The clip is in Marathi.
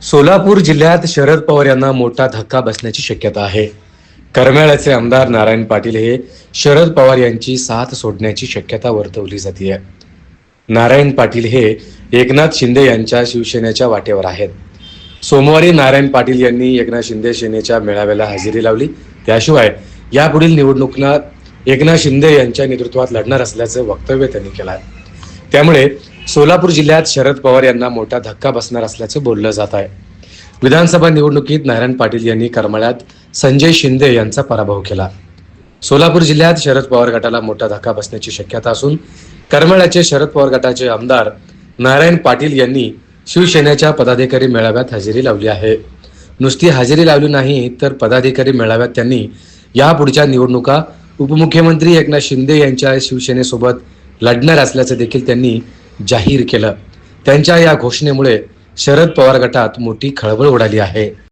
सोलापूर जिल्ह्यात शरद पवार यांना मोठा धक्का बसण्याची शक्यता आहे. करमाळ्याचे आमदार नारायण पाटील हे शरद पवार यांची साथ सोडण्याची शक्यता वर्तवली जाते नारायण पाटील हे एकनाथ शिंदे यांच्या शिवसेनेच्या वाटेवर आहेत. सोमवारी नारायण पाटील यांनी एकनाथ शिंदे सेनेच्या मेळाव्याला हजेरी लावली. त्याशिवाय यापुढील निवडणुकीला एकनाथ शिंदे यांच्या नेतृत्वात लढणार असल्याचं वक्तव्य त्यांनी केलं आहे. त्यामुळे सोलापूर जिल्ह्यात शरद पवार यांना मोठा धक्का बसणार असल्याचं बोललं जात आहे. विधानसभा निवडणुकीत नारायण पाटील यांनी करमाळ्यात संजय शिंदे यांचा पराभव केला. सोलापूर जिल्ह्यात शरद पवार गटाला मोठा धक्का बसण्याची शक्यता असून करमाळ्याचे शरद पवार गटाचे आमदार नारायण पाटील यांनी शिवसेनेच्या पदाधिकारी मेळाव्यात हजेरी लावली आहे. नुसती हजेरी लावली नाही तर पदाधिकारी मेळाव्यात त्यांनी यापुढच्या निवडणुका उपमुख्यमंत्री एकनाथ शिंदे यांच्या शिवसेनेसोबत लढणार असल्याचं देखील त्यांनी जाहीर केलं. त्यांच्या या घोषणेमुळे शरद पवार गटात मोठी खळबळ उडाली आहे.